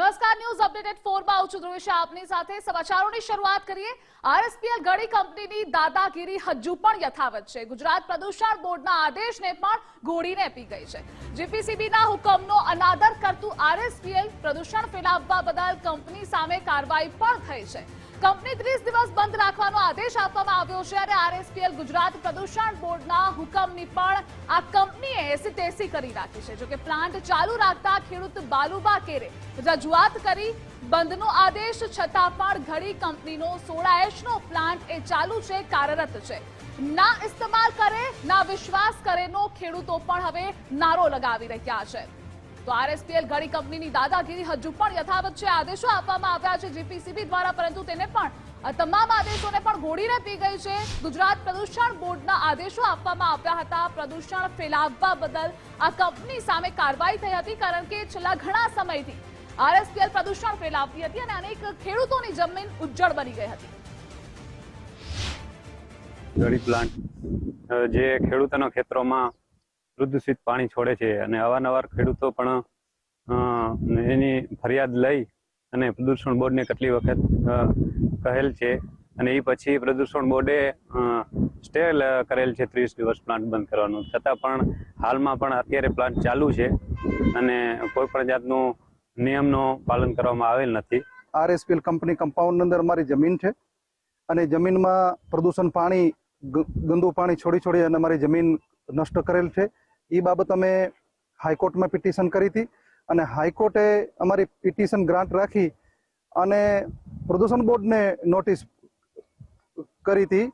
નમસ્કાર, news updated ફોરમાં આવું છું ધ્રુવેશ. આપની સાથે સમાચારોની શરૂઆત કરીએ. આરએસપીએલ ગળી કંપનીની દાદાગીરી હજુ પણ યથાવત છે. ગુજરાત પ્રદૂષણ બોર્ડના આદેશને પણ ઘોડીને પી ગઈ છે. જીપીસીબીના હુકમનો અનાદર કરતું આરએસપીએલ પ્રદૂષણ ફેલાવવા બદલ કંપની સામે કાર્યવાહી પણ થઈ છે. કંપની ત્રીસ દિવસ બંધ રાખવાનો આદેશ આપવામાં આવ્યો છે અને આરએસપીએલ ગુજરાત પ્રદૂષણ બોર્ડના હુકમની પણ આ કંપનીએ એસી તેસી કરી રાખી છે. જોકે પ્લાન્ટ ચાલુ રાખતા ખેડૂત બાલુબા કેરે રજૂઆત કરી બંધનો આદેશ, છતાં પણ ઘડી કંપનીનો સોળા એશનો પ્લાન્ટ એ ચાલુ છે, કાર્યરત છે. ના ઇસ્તેમાલ કરે, ના વિશ્વાસ કરેનો ખેડૂતો પણ હવે નારો લગાવી રહ્યા છે. તો આરએસપીએલ ઘડી કંપનીની દાદાગીરી હજુ પણ યથાવત છે. આદેશો આપવામાં આવ્યા છે જીપીસીબી દ્વારા, પરંતુ તેને પણ તમામ આદેશોને પણ ઘોડીને પી ગઈ છે. ગુજરાત પ્રદૂષણ બોર્ડના આદેશો આપવામાં આવ્યા હતા. પ્રદૂષણ ફેલાવવા બદલ આ કંપની સામે કાર્યવાહી થઈ હતી, કારણ કે છેલ્લા ઘણા સમયથી આરએસપીએલ પ્રદૂષણ ફેલાવતી હતી અને અનેક ખેડૂતોની જમીન ઉજ્જળ બની ગઈ હતી. ગળી પ્લાન્ટ જે ખેડૂતોના ખેતરોમાં પ્રદૂષિત પાણી છોડે છે અને અવારનવાર ખેડૂતો પણ એની ફરિયાદ લઈ અને પ્રદૂષણ બોર્ડને કેટલી વખત કહેલ છે અને એ પછી પ્રદૂષણ બોર્ડે સ્ટે કરેલ છે ત્રીસ દિવસ પ્લાન્ટ બંધ કરવાનું. છતાં પણ હાલમાં પણ અત્યારે પ્લાન્ટ ચાલુ છે અને કોઈ પણ જાતનું નિયમનું પાલન કરવામાં આવેલ નથી. આરએસપીએલ કંપની કમ્પાઉન્ડ અંદર અમારી જમીન છે અને જમીનમાં પ્રદૂષણ પાણી, ગંદુ પાણી છોડી છોડી અને અમારી જમીન નષ્ટ કરેલ છે. એ બાબત અમે હાઈકોર્ટમાં પિટિશન કરી હતી અને હાઈકોર્ટે અમારી પિટિશન ગ્રાન્ટ રાખી અને પ્રદૂષણ બોર્ડને નોટિસ કરી હતી.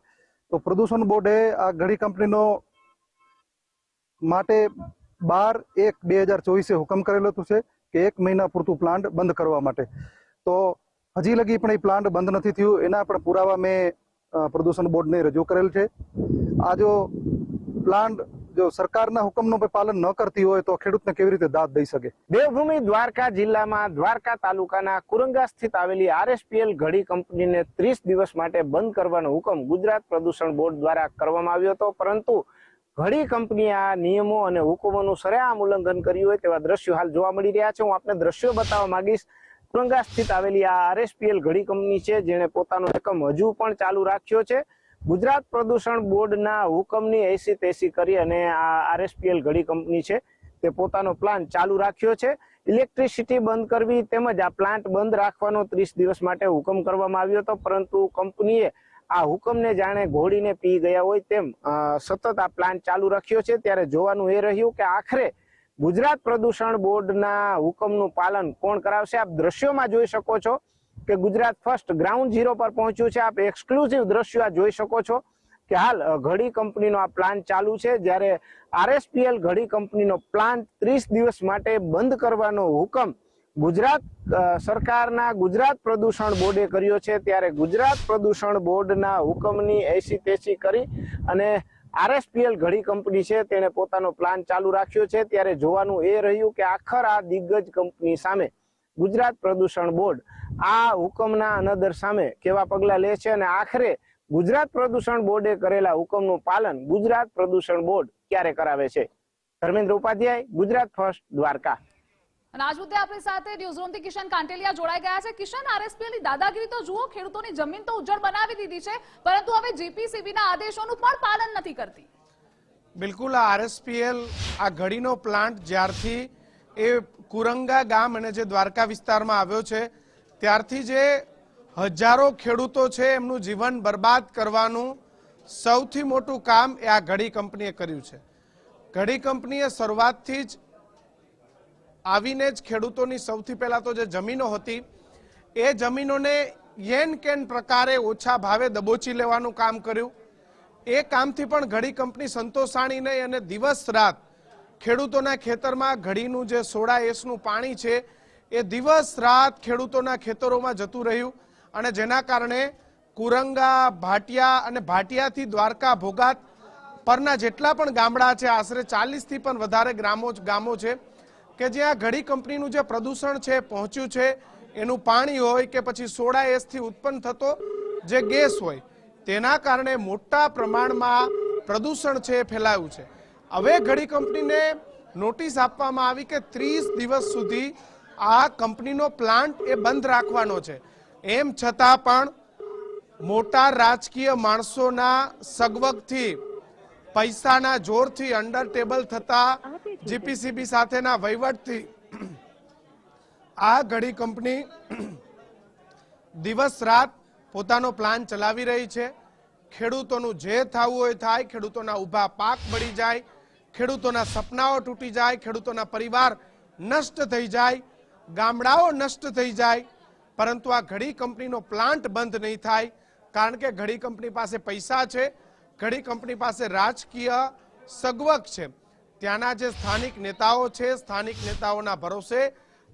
તો પ્રદૂષણ બોર્ડે આ ઘડી કંપનીનો માટે બાર એક બે હજાર ચોવીસે હુકમ કરેલો હતું છે કે એક મહિના પૂરતું પ્લાન્ટ બંધ કરવા માટે. તો હજી લગી પણ એ પ્લાન્ટ બંધ નથી થયું. એના પણ પુરાવા મેં પ્રદૂષણ બોર્ડને રજૂ કરેલ છે. આ જો પ્લાન્ટ જો સરકારના હુકમનું પાલન ન કરતી હોય તો ખેડૂતને કેવી રીતે દાદ દઈ શકે? દેવભૂમિ દ્વારકા જિલ્લામાં દ્વારકા તાલુકાના કુરંગા સ્થિત આવેલી આરએસપીએલ ઘડી કંપનીને ત્રીસ દિવસ માટે બંધ કરવાનો હુકમ ગુજરાત પ્રદૂષણ બોર્ડ દ્વારા કરવામાં આવ્યો હતો. પરંતુ ઘડી કંપનીએ આ નિયમો અને હુકમોનું સરેઆમ ઉલ્લંઘન કર્યું હોય તેવા દ્રશ્યો હાલ જોવા મળી રહ્યા છે. હું આપને દ્રશ્યો બતાવવા માંગીશ. કુરંગા સ્થિત આવેલી આ આરએસપીએલ ઘડી કંપની છે, જેણે પોતાનો એકમ હજુ પણ ચાલુ રાખ્યો છે. ગુજરાત પ્રદૂષણ બોર્ડના હુકમની એસી તેસી કરી અને આ આરએસપીએલ ઘડી કંપની છે તે પોતાનો પ્લાન ચાલુ રાખ્યો છે. ઇલેક્ટ્રિસિટી બંધ કરવી તેમજ આ પ્લાન્ટ બંધ રાખવાનો ત્રીસ દિવસ માટે હુકમ કરવામાં આવ્યો હતો, પરંતુ કંપનીએ આ હુકમને જાણે ઘોડીને પી ગયા હોય તેમ સતત આ પ્લાન્ટ ચાલુ રાખ્યો છે. ત્યારે જોવાનું એ રહ્યું કે આખરે ગુજરાત પ્રદૂષણ બોર્ડના હુકમનું પાલન કોણ કરાવશે? આપ દ્રશ્યોમાં જોઈ શકો છો. કે ગુજરાત ફર્સ્ટ ગ્રાઉન્ડ ઝીરો પર પહોંચ્યું છે. આપ એક્સક્લુઝિવ દ્રશ્યો આ જોઈ શકો છો કે હાલ ઘડી કંપનીનો આ પ્લાન ચાલુ છે. જ્યારે આરએસપીએલ ઘડી કંપનીનો પ્લાન ત્રીસ દિવસ માટે બંધ કરવાનો હુકમ ગુજરાત સરકારના ગુજરાત પ્રદૂષણ બોર્ડે કર્યો છે. ત્યારે ગુજરાત પ્રદૂષણ બોર્ડના હુકમની એસી તેસી કરી અને આરએસપીએલ ઘડી કંપની છે તેણે પોતાનો પ્લાન ચાલુ રાખ્યો છે. ત્યારે જોવાનું એ રહ્યું કે આખર આ દિગ્ગજ કંપની સામે ગુજરાત પ્રદૂષણ બોર્ડ આ હુકમના અનદર સામે કેવા પગલાં લે છે અને આખરે ગુજરાત પ્રદૂષણ બોર્ડે કરેલા હુકમનું પાલન ગુજરાત પ્રદૂષણ બોર્ડ ક્યારે કરાવે છે? ધર્મેન્દ્ર ઉપાધ્યાય ગુજરાત ફર્સ્ટ દ્વારકા. અને આજ મુદ્દે આપણી સાથે ન્યૂઝરૂમથી કિશન કાંટેલિયા જોડાઈ ગયા છે. કિશન આરએસપીએલની દાદાગીરી તો જુઓ ખેડૂતોની જમીન તો ઉજ્જળ બનાવી દીધી છે પરંતુ હવે જીપીસીબીના આદેશોનું પણ પાલન નથી કરતી. બિલકુલ આ આરએસપીએલ આ ઘડીનો પ્લાન્ટ જ્યારથી એ કુરંગા ગામ અને જે દ્વારકા વિસ્તારમાં આવ્યો છે, ત્યારથી જે હજારો ખેડૂતો છે, એમનું જીવન બરબાદ કરવાનું સૌથી મોટું કામ એ આ ઘડી કંપનીએ કર્યું છે. ઘડી કંપનીએ શરૂઆતથી જ આવીને જ ખેડૂતોની સૌથી પહેલા તો જે જમીનો હતી, એ જમીનોને યેન કેન પ્રકારે ઓછા ભાવે દબોચી લેવાનું કામ કર્યું. એ કામથી પણ ઘડી કંપની સંતોષાણી નહીં અને દિવસ રાત ખેડૂતોના ખેતરમાં ઘડીનું જે સોડા એસનું પાણી છે, એ દિવસ રાત ખેડૂતોના ખેતરોમાં જતું રહ્યું અને જેના કારણે કુરંગા, ભાટિયા અને ભાટિયાથી દ્વારકા ભોગાત પરના જેટલા પણ ગામડા છે, આશરે ચાલીસથી પણ વધારે ગ્રામો ગામો છે, કે જ્યાં ઘડી કંપનીનું જે પ્રદૂષણ છે, પહોંચ્યું છે, એનું પાણી હોય કે પછી સોડા એસથી ઉત્પન્ન થતો જે ગેસ હોય, તેના કારણે મોટા પ્રમાણમાં પ્રદૂષણ છે, ફેલાયું છે. હવે ઘડી કંપનીને નોટિસ આપવામાં આવી કે ત્રીસ દિવસ સુધી આ કંપનીનો પ્લાન્ટ એ બંધ રાખવાનો છે. એમ છતાં પણ મોટા રાજકીય માણસોના સગવગથી, પૈસાના જોરથી અંડર ટેબલ થતા જીપીસીબી સાથેના વહીવટથી આ ઘડી કંપની દિવસ રાત પોતાનો પ્લાન ચલાવી રહી છે. ખેડૂતોનું જે થવું હોય થાય, ખેડૂતોના ઊભા પાક બળી જાય ખેડૂતોના સપનાઓ તૂટી જાય, ખેડૂતોના પરિવાર નષ્ટ થઈ જાય, ગામડાઓ નષ્ટ થઈ જાય, પરંતુ આ ઘડી કંપનીનો પ્લાન્ટ બંધ નહીં થાય, કારણ કે ઘડી કંપની પાસે પૈસા છે, ઘડી કંપની પાસે રાજકીય સગવક છે. ત્યાંના જે સ્થાનિક નેતાઓ છે, સ્થાનિક નેતાઓના ભરોસે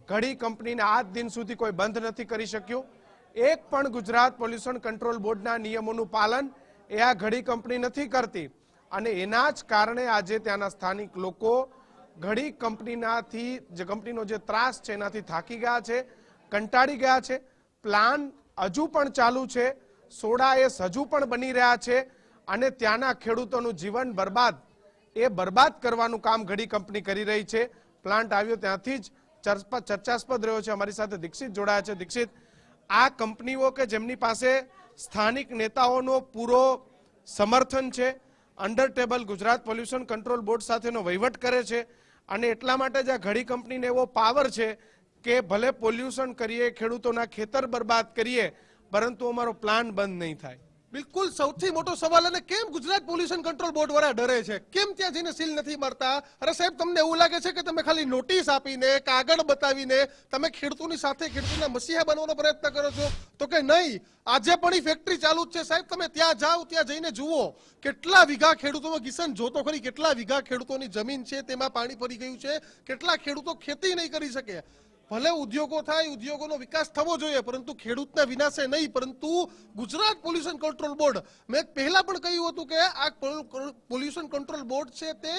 ઘડી કંપનીને આજ દિન સુધી કોઈ બંધ નથી કરી શક્યું. એક પણ ગુજરાત પોલ્યુશન કંટ્રોલ બોર્ડના નિયમોનું પાલન એ આ ઘડી કંપની નથી કરતી. અને એના જ કારણે આજે ત્યાંના સ્થાનિક લોકો ઘડી કંપનીનાથી જે કંપનીનો જે ત્રાસ છે, એનાથી થાકી ગયા છે, કંટાળી ગયા છે. પ્લાન હજુ પણ ચાલુ છે. સોડા એસ હજુ પણ બની રહ્યા છે અને ત્યાંના ખેડૂતોનું જીવન બરબાદ, એ બરબાદ કરવાનું કામ ઘડી કંપની કરી રહી છે. પ્લાન્ટ આવ્યો ત્યાંથી જ ચર્ચા- ચર્ચાસ્પદ રહ્યો છે. અમારી સાથે દીક્ષિત જોડાયા છે. દીક્ષિત, આ કંપનીઓ કે જેમની પાસે સ્થાનિક નેતાઓનો પૂરો સમર્થન છે under table Gujarat pollution control board સાથેનો વહીવટ કરે છે અને એટલા માટે જ આ ઘડી કંપનીને એવો પાવર છે કે ભલે પોલ્યુશન કરીએ, ખેડૂતોના ખેતર બરબાદ કરીએ, પરંતુ અમારો પ્લાન બંધ નહીં થાય. બિલકુલ સૌથી મોટો સવાલ અને કેમ ગુજરાત પોલ્યુશન કંટ્રોલ બોર્ડ વાળા ડરે છે? કેમ ત્યાં જઈને સીલ નથી મારતા? અરે સાહેબ, તમને એવું લાગે છે કે તમે ખાલી નોટિસ આપીને, કાગળ બતાવીને, તમે ખેડૂતોની સાથે ખેડૂતોના મસીહા બનવાનો પ્રયત્ન કરો છો? તો કે નહીં? આજે પણ એ ફેક્ટરી ચાલુ જ છે. સાહેબ, તમે ત્યાં જાઓ, ત્યાં જઈને જુઓ કેટલા વીઘા ખેડૂતોમાં કિસન જોતો ખરી? કેટલા વીઘા ખેડૂતોની જમીન છે? તેમાં પાણી પડી ગયું છે? કેટલા ખેડૂતો ખેતી નહીં કરી શકે? ભલે ઉદ્યોગો થાય, ઉદ્યોગોનો વિકાસ થવો જોઈએ, પરંતુ ખેડૂતના વિનાશે નહીં. પરંતુ ગુજરાત પોલ્યુશન કંટ્રોલ બોર્ડ મેં પહેલા પણ કહ્યું હતું કે આ પોલ્યુશન કંટ્રોલ બોર્ડ છે તે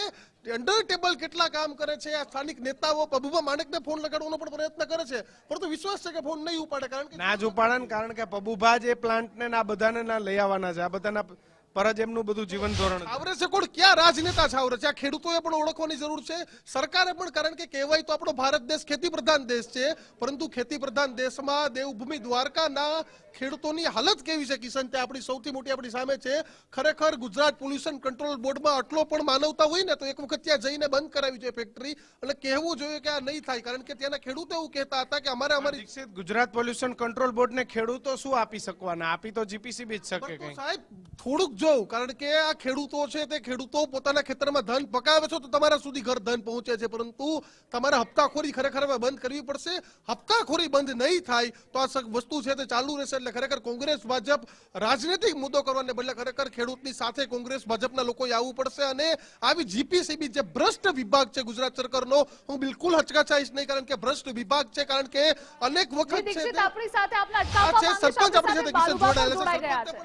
અંડર ટેબલ કેટલા કામ કરે છે, આ સ્થાનિક નેતાઓ પબુભા માણેકને ફોન લગાડવાનો પણ પ્રયત્ન કરે છે. પરંતુ વિશ્વાસ છે કે ફોન નહીં ઉપાડે, કારણ કે ના જ ઉપાડે કારણ કે પબુભા જે પ્લાન્ટને ના બધાને ના લઈ આવવાના છે. આ બધાના પર જ એમનું બધું જીવન ધોરણ. આવરે છે કોણ? ક્યાં રાજનેતા છે આવરે છે આ ખેડૂતોએ પણ ઓળખવાની જરૂર છે. સરકારે પણ, કારણ કે કહેવાય તો આપણો ભારત દેશ ખેતી પ્રધાન દેશ છે, પરંતુ ખેતી પ્રધાન દેશમાં દેવભૂમિ દ્વારકાના ખેડૂતોની હાલત કેવી છે કિશન? તે આપણી સૌથી મોટી આપણી સામે છે. ખરેખર ગુજરાત પોલ્યુશન કંટ્રોલ બોર્ડમાં આટલો પણ માનવતા હોય ને તો એક વખત ત્યાં જઈને બંધ કરાવી જોઈએ ફેક્ટરી. એટલે કહેવું જોઈએ કે આ નહીં થાય કારણ કે ત્યાંના ખેડૂતો એવું કહેતા હતા કે અમારે અમારી ગુજરાત પોલ્યુશન કંટ્રોલ બોર્ડને ખેડૂતો શું આપી શકવાના? આપી તો જીપીસીબી જ શકે સાહેબ થોડુંક જોઉં કારણ કે આ ખેડૂતો છે તે ખેડૂતો પોતાના ખેતરમાં ધન પકાવે છે તો તમારા સુધી ઘર ધન પહોંચે છે. પરંતુ તમારે હપ્તાખોરી ખરેખર બંધ કરવી પડશે. હપ્તાખોરી બંધ નહીં થાય તો આ વસ્તુ છે તે ચાલુ રહેશે એટલે ખરેખર કોંગ્રેસ ભાજપ રાજનૈતિક મુદ્દો કરવાને બદલે ખરેખર ખેડૂતની સાથે કોંગ્રેસ ભાજપના લોકોએ આવવું પડશે અને આવી જીપીસીબી જે ભ્રષ્ટ વિભાગ છે ગુજરાત સરકારનો હું બિલકુલ હચકાચાઈશ નહીં કારણ કે ભ્રષ્ટ વિભાગ છે કારણ કે અનેક વખત છે આપણી સાથે આપને છે સરપંચ આપણી સાથે કિશન જોડાયેલા છે?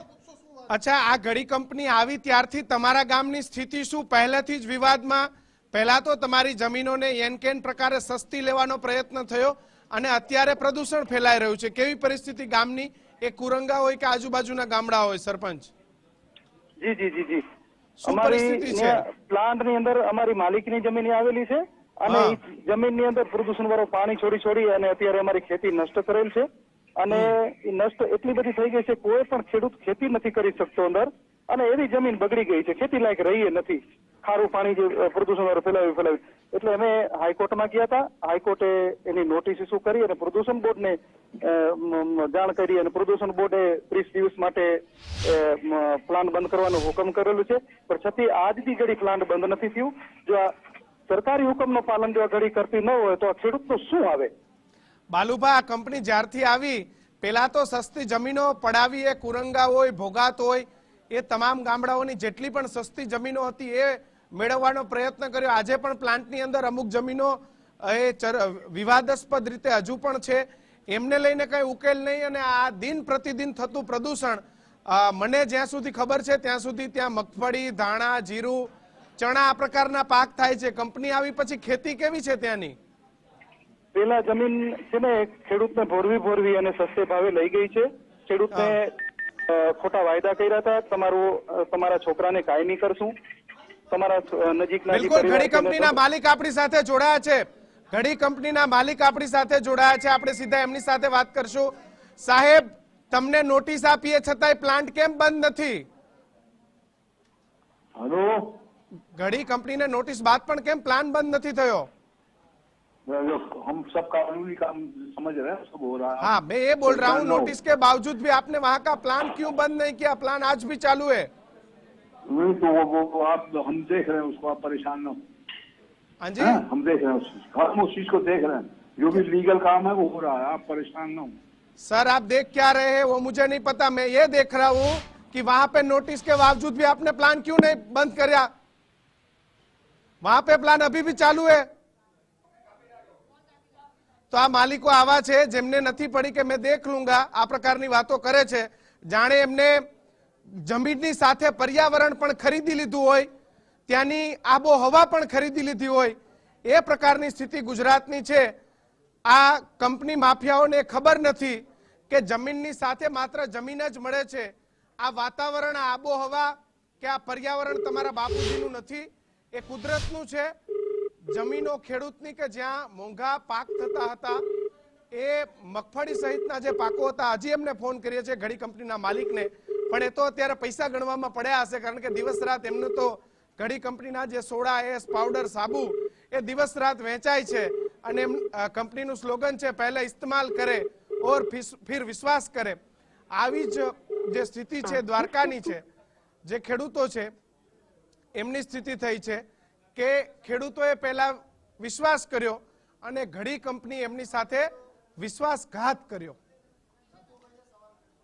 અચ્છા આ ઘડી કંપની આવી ત્યારથી તમારા ગામની સ્થિતિ શું? પહેલાથી જ વિવાદમાં? પહેલા તો તમારી જમીનોને એનકેન પ્રકારે સસ્તી લેવાનો પ્રયત્ન થયો અને અત્યારે પ્રદૂષણ ફેલાઈ રહ્યું છે. કેવી પરિસ્થિતિ ગામની? એ કુરંગા હોય કે આજુબાજુના ગામડા હોય સરપંચ? જી જી જી જી. અમારી પ્લાન્ટની અંદર અમારી માલિકની જમીન આવેલી છે અને જમીનની અંદર પ્રદૂષણ વાળું પાણી છોડી છોડી અને અત્યારે અમારી ખેતી નષ્ટ કરેલ છે. અને નષ્ટ એટલી બધી થઈ ગઈ છે કોઈ પણ ખેડૂત ખેતી નથી કરી શકતો અંદર. અને એવી જમીન બગડી ગઈ છે. ખેતી લાયક રહી નથી. ખારું પાણી જે પ્રદૂષણ વાળું ફેલાવ્યું ફેલાવ્યું. એટલે અમે હાઈકોર્ટમાં ગયા હતા. હાઈકોર્ટે એની નોટિસ ઇસ્યુ કરી અને પ્રદૂષણ બોર્ડને જાણ કરી અને પ્રદૂષણ બોર્ડે ત્રીસ દિવસ માટે પ્લાન્ટ બંધ કરવાનો હુકમ કરેલું છે. પણ છતાં આજ દી ઘડી પ્લાન્ટ બંધ નથી થયું. જો આ સરકારી હુકમનું પાલન જો ઘડી કરતી ન હોય તો આ ખેડૂતનું શું આવે? બાલુભા, આ કંપની જ્યારથી આવી પેલા તો સસ્તી જમીનો પડાવી એ કુરંગા હોય, ભોગાત હોય એ તમામ ગામડાઓની જેટલી પણ સસ્તી જમીનો હતી એ મેળવવાનો પ્રયત્ન કર્યો. આજે પણ પ્લાન્ટની અંદર અમુક જમીનો એ વિવાદાસ્પદ રીતે હજુ પણ છે. એમને લઈને કઈ ઉકેલ નહીં અને આ દિન પ્રતિદિન થતું પ્રદૂષણ મને જ્યાં સુધી ખબર છે ત્યાં સુધી ત્યાં મગફળી ધાણા જીરું ચણા આ પ્રકારના પાક થાય છે. કંપની આવી પછી ખેતી કેવી છે ત્યાંની? પેલા જમીન છે ને ખેડૂતને ભોરવી ભોરવી અને સસ્તે ભાવે લઈ ગઈ છે. ખેડૂતને ખોટા વાયદા કર્યા હતા. તમારું તમારા છોકરાને કાયમી કરશું. તમારા નજીકના બિલકુલ ઘડી કંપનીના માલિક આપણી સાથે જોડાયા છે. ઘડી કંપનીના માલિક આપણી સાથે જોડાયા છે. આપણે સીધા એમની સાથે વાત કરશું. સાહેબ તમને નોટિસ આપીએ છતાંય પ્લાન્ટ કેમ બંધ નથી? हेलो ઘડી કંપનીને નોટિસ બાદ પણ કેમ પ્લાન બંધ નથી થયો? हम सब कानूनी काम समझ रहे हैं सब हो रहा है। हाँ मैं ये बोल रहा हूँ नोटिस के बावजूद भी आपने वहाँ का प्लान क्यों बंद नहीं किया? प्लान आज भी चालू है। नहीं तो वो, वो, वो आप हम देख रहे हैं उसको आप परेशान ना हाँ। जी। हाँ, हम देख रहे हैं उस चीज़ हम उस चीज़ को देख रहे हैं। जो भी लीगल काम है वो हो रहा है आप परेशान ना हो। सर आप देख क्या रहे हैं वो मुझे नहीं पता मैं ये देख रहा हूँ कि वहाँ पे नोटिस के बावजूद भी आपने प्लान क्यों नहीं बंद कर? वहाँ पे प्लान अभी भी चालू है। તો આ માલિકો આવા છે જેમને નથી પડી કે મેં દેખ લુંગા, આ પ્રકારની વાતો કરે છે. જાણે એમને જમીનની સાથે પર્યાવરણ પણ ખરીદી લીધું હોય, ત્યાંની આબોહવા પણ ખરીદી લીધી હોય, એ પ્રકારની સ્થિતિ ગુજરાતની છે. આ કંપની માફિયાઓને ખબર નથી કે જમીનની સાથે માત્ર જમીન જ મળે છે. આ વાતાવરણ, આ આબોહવા કે આ પર્યાવરણ તમારા બાપુજીનું નથી, એ કુદરતનું છે. જમીનો ખેડૂતની કે જ્યાં મોંઘા પાક થતા હતા, એ મગફળી સહિતના જે પાકો હતા હજી એમને ફોન કરીએ છીએ ઘડી કંપનીના માલિકને. પણ એ તો અત્યારે પૈસા ગણવામાં પડ્યા હશે, કારણ કે દિવસ રાત એમનું તો ઘડી કંપનીના જે સોડા, એસ, પાવડર, સાબુ, એ દિવસ રાત વેચાય છે. અને એમ કંપનીનું સ્લોગન છે, પહેલા ઇસ્તેમાલ કરે ઓર ફિર વિશ્વાસ કરે. આવી જ જે સ્થિતિ છે, દ્વારકાની છે, જે ખેડૂતો છે, એમની સ્થિતિ થઈ છે. કે ખેડૂતોએ પહેલા વિશ્વાસ કર્યો અને ઘડી કંપની એમની સાથે વિશ્વાસઘાત કર્યો.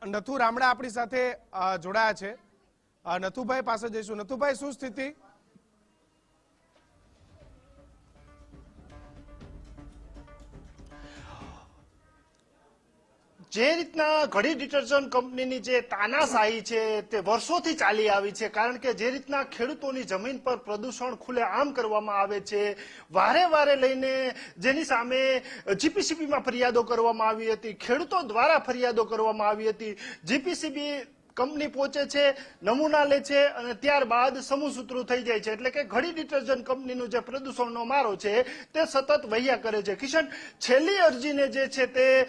નથુ રામડા આપણી સાથે જોડાયા છે. નથુભાઈ પાસે જઈશું. નથુભાઈ, શું સ્થિતિ? જે રીતના ઘડી ડિટર્જન્ટ કંપનીની જે તાનાશાહી છે તે વર્ષોથી ચાલી આવી છે, કારણ કે જે રીતના ખેડૂતોની જમીન પર પ્રદૂષણ ખુલ્લે આમ કરવામાં આવે છે, વારે વારે લઈને જેની સામે જીપીસીબીમાં ફરિયાદો કરવામાં આવી હતી, ખેડૂતો દ્વારા ફરિયાદો કરવામાં આવી હતી, જીપીસીબી કંપની પહોંચે છે, નમૂના લે છે અને ત્યારબાદ સમૂહસૂત્રો થઈ જાય છે. એટલે કે ઘડી ડિટર્જન્ટ કંપનીનું જે પ્રદૂષણનો મારો છે, તે સતત વહ્યા કરે છે. કિશન, છેલ્લી અરજીને જે છે તે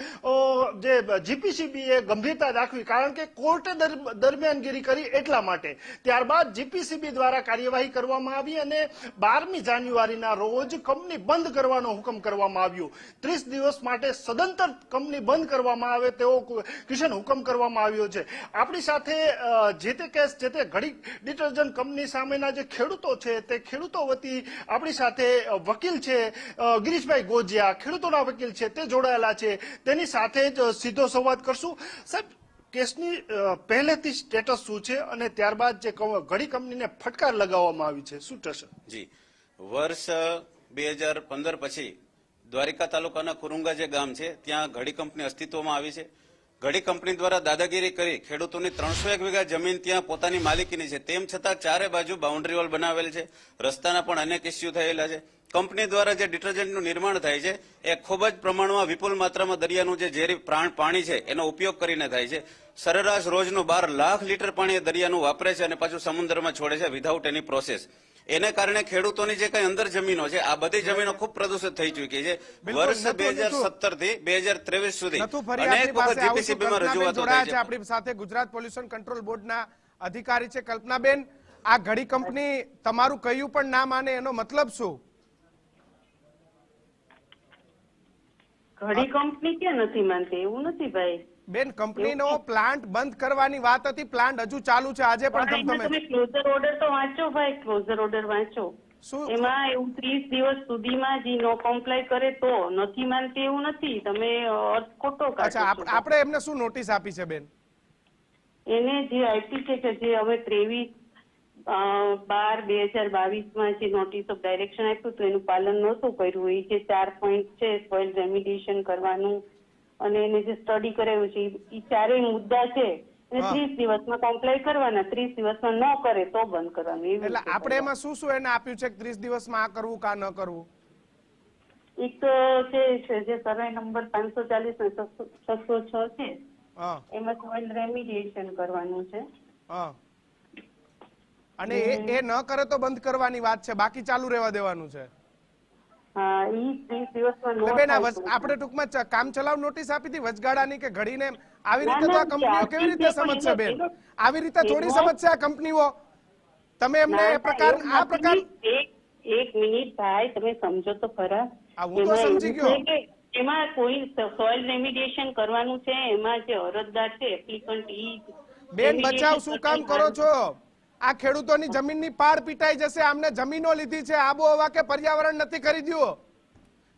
જે જીપીસીબી એ ગંભીરતા દાખવી, કારણ કે કોર્ટે દર- દરમિયાનગીરી કરી એટલા માટે. ત્યારબાદ જીપીસીબી દ્વારા કાર્યવાહી કરવામાં આવી અને બારમી જાન્યુઆરીના રોજ કંપની બંધ કરવાનો હુકમ કરવામાં આવ્યો. ત્રીસ દિવસ માટે સદંતર કંપની બંધ કરવામાં આવે તેવો કિશન, હુકમ કરવામાં આવ્યો છે. આપણી સાથે અ, જે તે કેસ જે તે ઘડી ડિટર્જન્ટ કંપની સામેના જે ખેડૂતો છે તે ખેડૂતો વતી આપણી સાથે વકીલ છે ગિરીશભાઈ ગોજિયા ખેડૂતોના વકીલ છે તે જોડાયેલા છે. તેની સાથે જ સીધો સંવાદ કરશું. સાહેબ કેસની પહેલેથી સ્ટેટસ શું છે અને ત્યારબાદ જે ઘડી કંપનીને ફટકાર લગાવવામાં આવી છે? શું થશે? જી. વર્ષ બે હજાર પંદર પછી દ્વારિકા તાલુકાના કુરુંગા જે ગામ છે ત્યાં ઘડી કંપની અસ્તિત્વમાં આવી છે. ઘડી કંપની દ્વારા દાદાગીરી કરી ખેડૂતોની ત્રણસો એક વીઘા જમીન ત્યાં પોતાની માલિકીની છે. તેમ છતાં ચારે બાજુ બાઉન્ડ્રી વોલ બનાવેલ છે. રસ્તાના પણ અનેક ઇસ્યુ થયેલા છે. કંપની દ્વારા જે ડિટર્જન્ટનું નિર્માણ થાય છે, એ ખૂબ જ પ્રમાણમાં વિપુલ માત્રામાં દરિયાનું જે ઝેરી પ્રાણ પાણી છે, એનો ઉપયોગ કરીને થાય છે. સરેરાશ રોજનું બાર લાખ લીટર પાણી દરિયાનું વાપરે છે અને પાછું સમુદ્રમાં છોડે છે વિધાઉટ એની પ્રોસેસ એને કારણે ખેડૂતોની જે કઈ અંદર જમીનો છે આ બધી જમીનો ખૂબ પ્રદૂષિત થઈ ચૂકી છે. વર્ષ બે હજાર સત્તરથી બે હજાર ત્રેવીસ સુધી અનેક વખત જીપીસીબી માં રજૂઆતો થઈ છે છે. આપણી સાથે ગુજરાત પોલ્યુશન કંટ્રોલ બોર્ડના અધિકારી છે કલ્પનાબેન. આ ઘડી કંપની તમારું કયું પણ ના માને એનો મતલબ શું? ઘડી કંપની ક્યાં નથી માનતી? એવું નથી ભાઈ. બેન કંપનીનો પ્લાન્ટ બંધ કરવાની વાત હતી. પ્લાન્ટ હજુ ચાલુ છે. આજે પણ તમ ક્લોઝર ઓર્ડર તો વાંચો ભાઈ ક્લોઝર ઓર્ડર વાંચો. એમાં એવું ત્રીસ દિવસ સુધીમાં જે નો કોમ્પ્લાય કરે તો નથી માનતી એવું નથી. તમે અર્થ ખોટો અચ્છા આપણે એમને શું નોટિસ આપી છે બેન? એને જે આપી છે કે જે હવે ત્રેવીસ બાર બે હજાર બાવીસમાં જે નોટિસ ઓફ ડાયરેક્શન આપ્યું હતું એનું પાલન નહોતું કર્યું. એ જે ચાર પોઈન્ટ છે સોઇલ રેમિડિએશન કરવાનું અને એને જે સ્ટડી કરેલું છે ઈ ચારેય મુદ્દા છે અને ત્રીસ દિવસમાં કોમ્પ્લાય કરવાના ત્રીસ દિવસમાં ન કરે તો બંધ કરવાનું એટલે આપણે એમાં શું શું એને આપ્યું છે ત્રીસ દિવસમાં આ કરવું કા ન કરવું? એક તો છે છે જે સર્વે નંબર પાંચસો ચાલીસ ને છસો છ છે એમાં સોઇલ રેમિડિએશન કરવાનું છે. અને એ એ ન કરે તો બંધ કરવાની વાત છે બાકી ચાલુ રહેવા દેવાનું છે. આપણે ટૂંકમાં કામ ચલાવ નોટિસ આપી હતી વચગાળાની કે ઘડીને આવી રીતે તો આ કંપનીઓ કેવી રીતે સમજશે બેન? આવી રીતે થોડી સમજશે આ કંપનીઓ? તમે એમને એ પ્રકાર આ પ્રકાર એક મિનિટ ભાઈ તમે સમજો તો ખરા. હા, હું તો એમાં સમજી ગયો. એમાં કોઈ સોઇલ રેમિડિએશન કરવાનું છે એમાં જે અરજદાર છે એપ્લિકન્ટ ઈ બેન બચાવ શું કામ કરો છો? આ ખેડૂતોની જમીનની પાર પીટાઈ જશે. આમને જમીનો લીધી છે. આબોહવા કે પર્યાવરણ નથી ખરીદ્યું.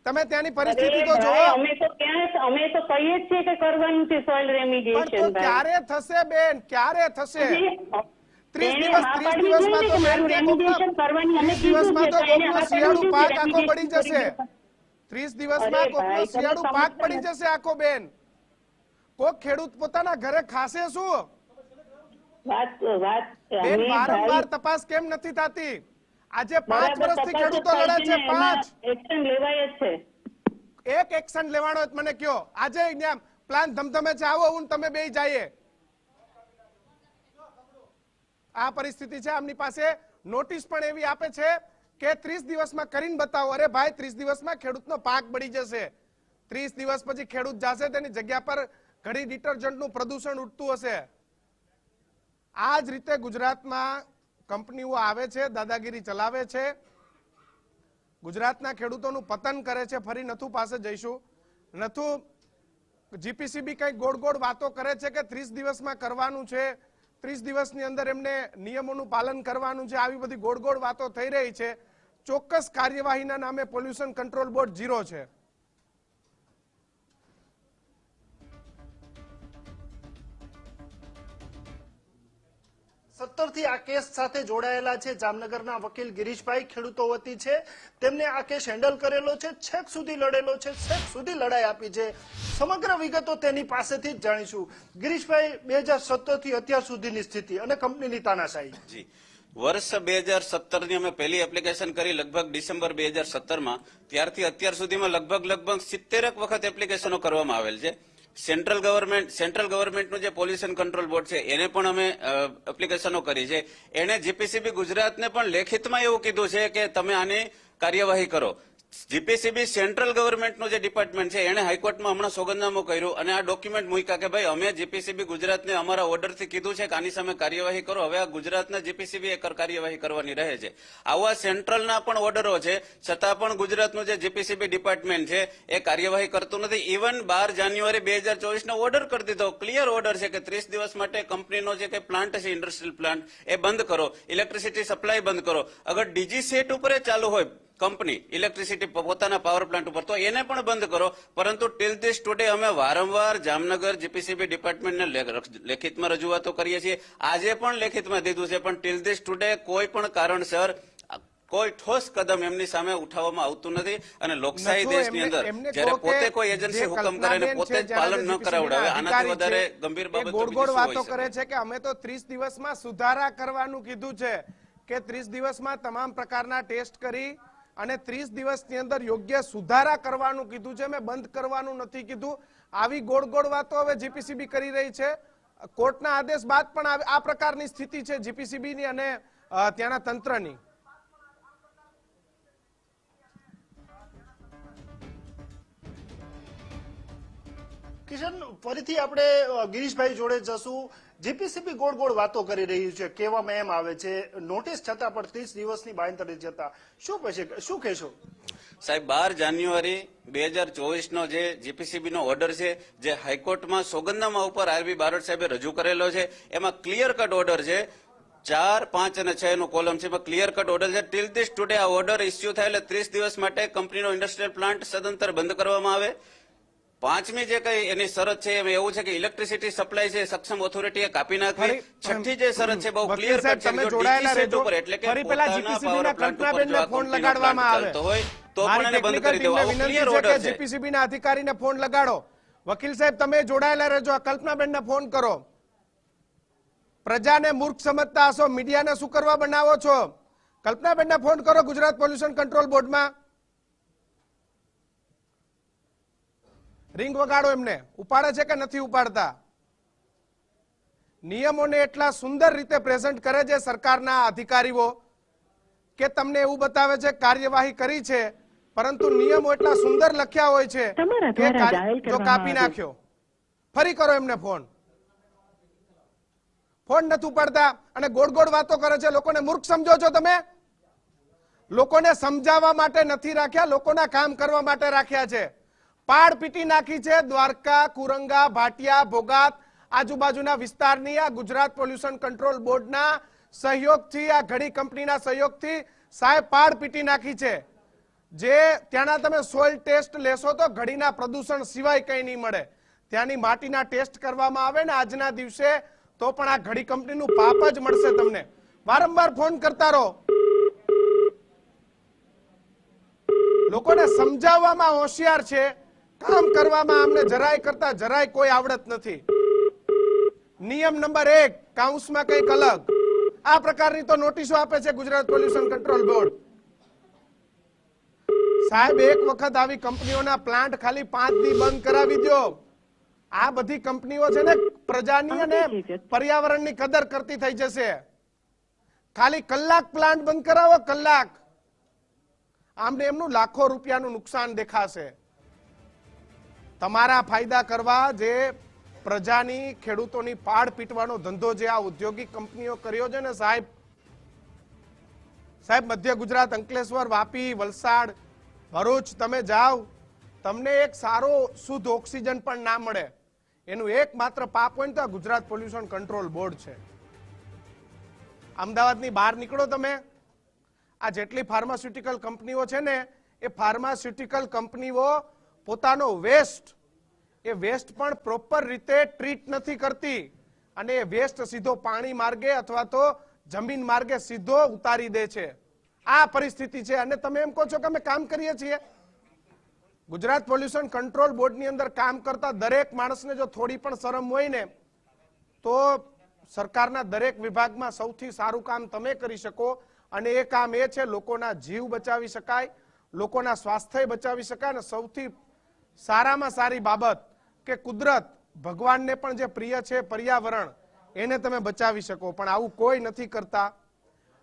તમે ત્યાંની પરિસ્થિતિ તો જોવો અમે તો ક્યાં અમે તો કહીએ જ છીએ કે કરવાનું છે સોઇલ રેમિડિએશન ક્યારે થશે બેન? ક્યારે થશે? ત્રીસ એને દિવસ હા ત્રીસ પાડવી દિવસમાં તો ને મારું કે કરવાની અમે દિવસમાં તો કોકનો શિયાળુ પાક આખો પડી જશે. કરી ત્રીસ દિવસમાં અરે કોકનો શિયાળુ પાક પડી જશે આખો બેન. કોક ખેડૂત પોતાના ઘરે ખાશે શું? વાત વાત બેન વારંવાર તપાસ કેમ નથી થતી? આજે પાંચ વર્ષથી ખેડૂતો લડે છે ને પાંચ. એક્શન લેવાય છે. એક એક્શન લેવાનો મને કયો. આજે અહીંયા પ્લાન ધમધમે છે આવો હું તમે બે જઈએ. આ પરિસ્થિતિ છે આમની પાસે નોટિસ પણ એવી આપે છે કે ત્રીસ દિવસમાં કરીને બતાવો. અરે ભાઈ ત્રીસ દિવસમાં ખેડૂતનો પાક બળી જશે. ત્રીસ દિવસ પછી ખેડૂત જાશે તેની જગ્યા પર ઘણી ડિટર્જન્ટનું પ્રદૂષણ ઉઠતું હશે. આ જ રીતે ગુજરાતમાં કંપનીઓ આવે છે, દાદાગીરી ચલાવે છે. ગુજરાતના ખેડૂતોનું પતન કરે છે, ફરી નથુ પાસે જઈશું. નથુ, જીપીસીબી કંઈક ગોળ ગોળ વાતો કરે છે કે ત્રીસ દિવસમાં કરવાનું છે. ત્રીસ દિવસની અંદર એમને નિયમોનું પાલન કરવાનું છે. આવી બધી ગોળ ગોળ વાતો થઈ રહી છે. ચોક્કસ કાર્યવાહીના નામે પોલ્યુશન કંટ્રોલ બોર્ડ ઝીરો છે. સત્તરથી આ કેસ સાથે જોડાયેલા છે. જામનગરના વકીલ ગિરીશભાઈ ખેડૂતો વતી છે. તેમને આ કેસ હેન્ડલ કરેલો છે. છેક સુધી લડેલો છે. છેક સુધી લડાઈ આપી છે. સમગ્ર વિગતો તેની પાસેથી જ જાણીશું. ગિરીશભાઈ, બે હજાર સત્તરથી અત્યાર સુધીની સ્થિતિ અને કંપનીની તાનાશાહી. જી. વર્ષ બે હજાર સત્તરની અમે પહેલી એપ્લિકેશન કરી લગભગ ડિસેમ્બર બે હજાર સત્તરમાં ત્યારથી અત્યાર સુધીમાં લગભગ લગભગ સિત્તેરક વખત એપ્લિકેશનો કરવામાં આવેલ છે. સેન્ટ્રલ ગવર્મેન્ટ, સેન્ટ્રલ ગવર્મેન્ટનું જે પોલ્યુશન કંટ્રોલ બોર્ડ છે, એને પણ અમે એપ્લિકેશનો કરી છે. એને જીપીસીબી ગુજરાતને પણ લેખિતમાં એવું કીધું છે કે તમે આની કાર્યવાહી કરો. જીપીસીબી સેન્ટ્રલ ગવર્મેન્ટનું જે ડિપાર્ટમેન્ટ છે, એણે હાઈકોર્ટમાં હમણાં સોગંદનામું કર્યું અને આ ડોક્યુમેન્ટ મૂક્યા કે ભાઈ, અમે જીપીસીબી ગુજરાતને અમારા ઓર્ડરથી કીધું છે કે આની સામે કાર્યવાહી કરો, હવે આ ગુજરાતના જીપીસીબી એ કાર્યવાહી કરવાની રહે છે. આવા સેન્ટ્રલના પણ ઓર્ડરો છે, છતાં પણ ગુજરાતનું જે જીપીસીબી ડિપાર્ટમેન્ટ છે, એ કાર્યવાહી કરતું નથી. ઇવન બાર જાન્યુઆરી બે હજાર ચોવીસનો ઓર્ડર કરી દીધો. ક્લિયર ઓર્ડર છે કે ત્રીસ દિવસ માટે કંપનીનો જે કંઈ પ્લાન્ટ છે ઇન્ડસ્ટ્રીયલ પ્લાન્ટ એ બંધ કરો. ઇલેક્ટ્રિસિટી સપ્લાય બંધ કરો. અગર ડીજી સેટ ઉપર ચાલુ હોય કંપની ઇલેક્ટ્રિસિટી પોતાના પાવર પ્લાન્ટ ઉપર. તો એને પણ બંધ કરો. પરંતુ ટિલ ધીસ ટુડે અમે વારંવાર જામનગર જીપીસીબી ડિપાર્ટમેન્ટને લેખિતમાં રજૂઆતો કરીએ છીએ. આજે પણ લેખિતમાં દીધું છે પણ ટિલ ધીસ ટુડે કોઈ પણ કારણસર કોઈ ઠોસ કદમ એમની સામે ઉઠાવવામાં આવતું નથી. અને લોકશાહી દેશની અંદર જ્યારે પોતે કોઈ એજન્સી હુકમ કરે ને પોતે જ પાલન ન કરાવડાવે આનાથી વધારે ગંભીર બાબત ગોળ ગોળ વાતો કરે છે કે અમે તો ત્રીસ દિવસમાં સુધારા કરવાનું કીધું છે કે ત્રીસ દિવસમાં તમામ પ્રકારના ટેસ્ટ કરી અને ત્રીસ દિવસની અંદર યોગ્ય સુધારા કરવાનું કીધું છે. મેં બંધ કરવાનું નથી કીધું. આવી ગોળ ગોળ વાતો હવે જીપીસીબી કરી રહી છે. કોર્ટના આદેશ બાદ પણ આ- પ્રકારની સ્થિતિ છે જીપીસીબી ની અને ત્યાંના તંત્રની. કિશન, ફરીથી આપણે ગિરીશભાઈ જોડે જશું. જીપીસીબી ગોળ ગોળ વાતો કરી રહ્યું છે. કહેવામાં એમ આવે છે, નોટિસ છતાં પણ ત્રીસ દિવસની બાંયધરી જતા. શું પછી શું કહેશો? સાહેબ, બાર જાન્યુઆરી બે હજાર ચોવીસનો જે જીપીસીબી નો ઓર્ડર છે, જે હાઈકોર્ટમાં સોગંદનામા ઉપર આરબી બારોટ સાહેબે રજૂ કરેલો છે, એમાં ક્લિયર કટ ઓર્ડર છે. ચાર, પાંચ અને છ નો કોલમ છે. એમાં ક્લિયર કટ ઓર્ડર છે. ટીલ ધીસ ટુડે આ ઓર્ડર ઇસ્યુ થાય એટલે ત્રીસ દિવસ માટે કંપનીનો ઇન્ડસ્ટ્રીયલ પ્લાન્ટ સદંતર બંધ કરવામાં આવે. પાંચમી જે કઈ એની શરત છે એમાં એવું છે કે ઇલેક્ટ્રિસિટી સપ્લાય છે સક્ષમ ઓથોરિટીએ કાપી નાખવી. છઠ્ઠી જે શરત છે બહુ ક્લિયર કટ છે જો જોડાયેલા રહેજો. ઉપર એટલે કે પોતાના ઉપર કલ્પનાબેનને ફોન લગાડવામાં આવે. હોય તો પણ એને બંધ કરી દેવો ક્લિયર ઓર્ડર છે જીપીસીબી ના અધિકારીને ફોન લગાડો. વકીલ સાહેબ તમે જોડાયેલા રહેજો આ કલ્પનાબેનને ફોન કરો. પ્રજાને મૂર્ખ સમજતા હશો મીડિયાને શું કરવા બનાવો છો? કલ્પનાબેનને ફોન કરો ગુજરાત પોલ્યુશન કંટ્રોલ બોર્ડમાં. રિંગ વગાડો એમને. ઉપાડે છે કે નથી ઉપાડતા? નિયમોને એટલા સુંદર રીતે પ્રેઝન્ટ કરે છે સરકારના અધિકારીઓ કે તમને એવું બતાવે છે કાર્યવાહી કરી છે પરંતુ નિયમો એટલા સુંદર લખ્યા હોય છે કે જો કાપી નાખ્યો. ફરી કરો એમને ફોન. ફોન નથી ઉપાડતા અને ગોળ ગોળ વાતો કરે છે. લોકોને મૂર્ખ સમજો છો તમે? લોકોને સમજાવવા માટે નથી રાખ્યા લોકોના કામ કરવા માટે રાખ્યા છે. પાડ પીટી નાખી છે, દ્વારકા, કુરંગા, ભાટિયા, ભોગાત, આજુબાજુના વિસ્તારની આ ગુજરાત પોલ્યુશન કંટ્રોલ બોર્ડના સહયોગથી, આ ઘડી કંપનીના સહયોગથી સાહેબ પાડ પીટી નાખી છે. જે ત્યાંના તમે સોઇલ ટેસ્ટ લેશો તો ઘડીના પ્રદૂષણ સિવાય કંઈ નહીં મળે. ત્યાંની માટીના ટેસ્ટ કરવામાં આવે ને આજના દિવસે તો પણ આ ઘડી કંપનીનું પાપ જ મળશે તમને. વારંવાર ફોન કરતા રહો. લોકોને સમજાવવામાં હોશિયાર છે. કામ કરવામાં અમને જરાય કરતા જરાય કોઈ આવડત નથી. નિયમ નંબર એક કાઉન્સમાં કંઈક અલગ. આ પ્રકારની તો નોટિસો આપે છે ગુજરાત પોલ્યુશન કંટ્રોલ બોર્ડ સાહેબ એક વખત આવી કંપનીઓના પ્લાન્ટ ખાલી પાંચ દી બંધ કરાવી દો. આ બધી કંપનીઓ છે ને પ્રજાની અને પર્યાવરણની કદર કરતી થઈ જશે. ખાલી કલાક પ્લાન્ટ બંધ કરાવો કલાક. આમને એમનું લાખો રૂપિયાનું નુકસાન દેખાશે. તમારા ફાયદા કરવા જે પ્રજાની ખેડૂતોની પાડ પીટવાનો ધંધો જે આ ઔદ્યોગિક કંપનીઓ કર્યો છે ને સાહેબ સાહેબ, મધ્ય ગુજરાત અંકલેશ્વર, વાપી, વલસાડ, ભરૂચ, તમે જાઓ, તમને એક સારો શુદ્ધ ઓક્સિજન પણ ના મળે. એનું એકમાત્ર પાપ હોય ને તો ગુજરાત પોલ્યુશન કંટ્રોલ બોર્ડ છે. અમદાવાદની બહાર નીકળો તમે. આ જેટલી ફાર્માસ્યુટિકલ કંપનીઓ છે ને, એ ફાર્માસ્યુટિકલ કંપનીઓ પોતાનો વેસ્ટ એ વેસ્ટ પણ પ્રોપર રીતે ટ્રીટ નથી કરતી અને એ વેસ્ટ સીધો પાણી માર્ગે અથવા તો જમીન માર્ગે સીધો ઉતારી દે છે. આ પરિસ્થિતિ છે અને તમે એમ કહો છો કે અમે કામ કરીએ છીએ. ગુજરાત પોલ્યુશન કંટ્રોલ બોર્ડની અંદર કામ કરતા દરેક માણસને જો થોડી પણ શરમ હોય ને, તો સરકારના દરેક વિભાગમાં સૌથી સારું કામ તમે કરી શકો અને એ કામ એ છે લોકોના જીવ બચાવી શકાય, લોકોના સ્વાસ્થ્ય બચાવી શકાય અને સૌથી સારામાં સારી બાબત કે કુદરત ભગવાનને પણ જે પ્રિય છે પર્યાવરણ, એને તમે બચાવી શકો. પણ આવું કોઈ નથી કરતા.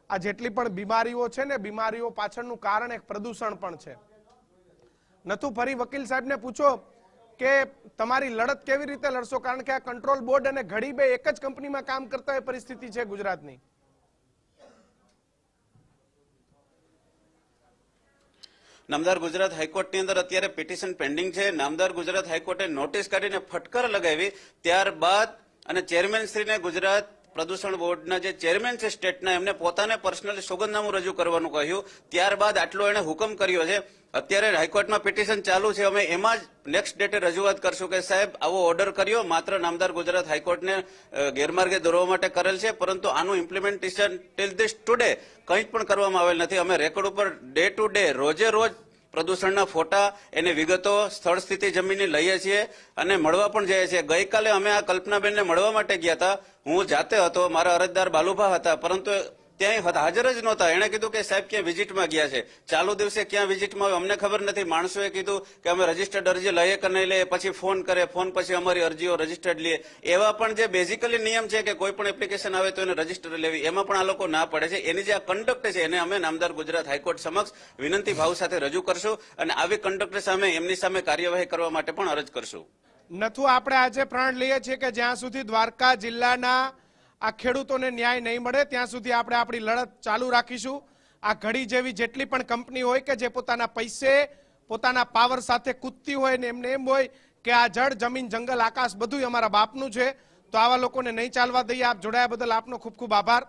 આ જેટલી પણ બીમારીઓ છે ને, બીમારીઓ પાછળનું કારણ એક પ્રદૂષણ પણ છે. નથુ ફરી વકીલ સાહેબને પૂછો કે તમારી લડત કેવી રીતે લડશો? કારણ કે આ કંટ્રોલ બોર્ડ અને ઘડી બે એક જ કંપનીમાં કામ કરતા હોય પરિસ્થિતિ છે ગુજરાતની. નામદાર ગુજરાત હાઈકોર્ટની અંદર અત્યારે પિટિશન પેન્ડિંગ છે. નામદાર ગુજરાત હાઈકોર્ટે નોટિસ કાઢીને ફટકાર લગાવી. ત્યારબાદ અને ચેરમેન શ્રીને ગુજરાત પ્રદૂષણ બોર્ડના જે ચેરમેન છે સ્ટેટના, એમને પોતાને પર્સનલી સોગંદનામું રજૂ કરવાનું કહ્યું. ત્યારબાદ આટલો એને હુકમ કર્યો છે. અત્યારે હાઈકોર્ટમાં પિટિશન ચાલુ છે. અમે એમાં જ નેક્સ્ટ ડેટે રજૂઆત કરશું કે સાહેબ, આવો ઓર્ડર કર્યો. માત્ર નામદાર ગુજરાત હાઈકોર્ટને ગેરમાર્ગે દોરવા માટે કરેલ છે. પરંતુ આનું ઇમ્પ્લિમેન્ટેશન ટિલ ધીસ ટુડે કંઈ પણ કરવામાં આવેલ નથી. અમે રેકોર્ડ ઉપર ડે ટુ ડે રોજે રોજ પ્રદૂષણના ફોટા એની વિગતો, સ્થળ સ્થિતિ, જમીનની લઈએ છીએ અને મળવા પણ જઈએ છીએ. ગઈકાલે અમે આ કલ્પનાબેનને મળવા માટે ગયા હતા. હું જાતે હતો, મારા અરજદાર બાલુભા હતા, પરંતુ ત્યાં હાજર જ નહોતા. એણે કીધું કે સાહેબ ક્યાં વિઝિટમાં ગયા છે? ચાલુ દિવસે ક્યાં વિઝિટમાં અમને ખબર નથી. માણસોએ કીધું કે અમે રજીસ્ટર્ડ અરજી લઈએ કે નહીં લઈએ, પછી ફોન કરે, ફોન પછી અમારી અરજીઓ રજીસ્ટર્ડ લઈએ. એવા પણ જે બેઝિકલી નિયમ છે કે કોઈ પણ એપ્લિકેશન આવે તો એને રજિસ્ટર લેવી, એમાં પણ આ લોકો ના પડે છે. એની જે આ કંડક્ટ છે, એને અમે નામદાર ગુજરાત હાઈકોર્ટ સમક્ષ વિનંતી ભાવ સાથે રજૂ કરશું અને આવી કંડક્ટ સામે એમની સામે કાર્યવાહી કરવા માટે પણ અરજ કરશું. નથુ આપણે આજે પ્રણ લઈએ છીએ કે જ્યાં સુધી દ્વારકા જિલ્લાના આ ખેડૂતોને ન્યાય નહીં મળે, ત્યાં સુધી આપણે આપણી લડત ચાલુ રાખીશું. આ ઘડી જેવી જેટલી પણ કંપની હોય કે જે પોતાના પૈસે, પોતાના પાવર સાથે કૂદતી હોય ને એમને એમ હોય કે આ જળ, જમીન, જંગલ, આકાશ બધું અમારા બાપનું છે, તો આવા લોકોને નહીં ચાલવા દઈએ. આપ જોડાયા બદલ આપનો ખૂબ ખૂબ આભાર.